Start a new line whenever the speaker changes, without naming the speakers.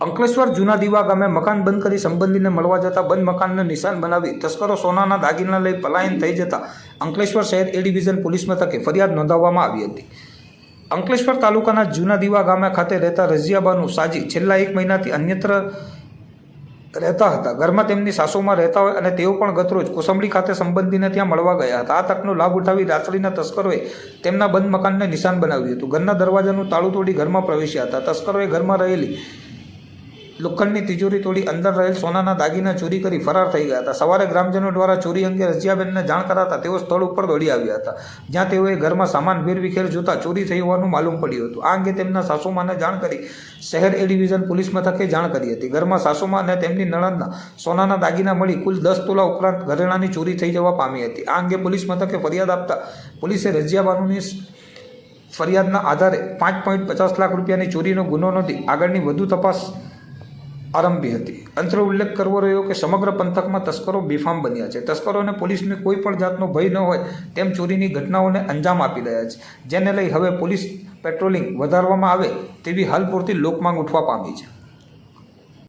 અંકલેશ્વર જૂના દીવા ગામે મકાન બંધ કરી સંબંધીને મળવા જતા બંધ મકાનને નિશાન બનાવી તસ્કરો સોનાના દાગીના લઈ પલાયન થઈ જતા અંકલેશ્વર શહેર એ ડિવિઝન પોલીસ મથકે ફરિયાદ નોંધાવવામાં આવી હતી. અંકલેશ્વર તાલુકાના જૂના દીવા ગામે ખાતે રહેતા રઝિયાબાનું સાજી છેલ્લા એક મહિનાથી અન્યત્ર રહેતા હતા. ઘરમાં તેમની સાસુમાં રહેતા હોય અને તેઓ પણ ગતરોજ કોસંબડી ખાતે સંબંધીને ત્યાં મળવા ગયા હતા. આ તકનો લાભ ઉઠાવી રાત્રિના તસ્કરોએ તેમના બંધ મકાનને નિશાન બનાવ્યું હતું. ઘરના દરવાજાનું તાળું તોડી ઘરમાં પ્રવેશ્યા હતા. તસ્કરોએ ઘરમાં રહેલી લોખંડની તિજોરી તોડી અંદર રહેલ સોનાના દાગીના ચોરી કરી ફરાર થઈ ગયા હતા. સવારે ગ્રામજનો દ્વારા ચોરી અંગે રજિયાબેનને જાણ કરાતા તેઓ સ્થળ ઉપર દોડી આવ્યા હતા. જ્યાં તેઓએ ઘરમાં સામાન વેરવિખેર જોતા ચોરી થઈ હોવાનું માલુમ પડ્યું હતું. આ અંગે તેમના સાસુમાને જાણ કરી શહેર એ ડિવિઝન પોલીસ મથકે જાણ કરી હતી. ઘરમાં સાસુમા અને તેમની નણંદના સોનાના દાગીના મળી કુલ દસ તોલા ઉપરાંત ઘરેણાની ચોરી થઈ જવા પામી હતી. આ અંગે પોલીસ મથકે ફરિયાદ આપતા પોલીસે રજિયાબાનુની ફરિયાદના આધારે પાંચ પોઈન્ટ પચાસ લાખ રૂપિયાની ચોરીનો ગુનો નોંધી આગળની વધુ તપાસ આરંભી હતી. અંતર ઉલ્લેખ કરવો રહ્યો કે સમગ્ર પંથકમાં તસ્કરો બેફામ બન્યા છે. તસ્કરોને પોલીસને કોઈ પણ જાતનો ભય ન હોય તેમ ચોરીની ઘટનાઓને અંજામ આપી રહ્યા છે. જેને લઈ હવે પોલીસ પેટ્રોલિંગ વધારવામાં આવે તેવી હાલ પૂરતી લોકમાંગ ઉઠવા પામી છે.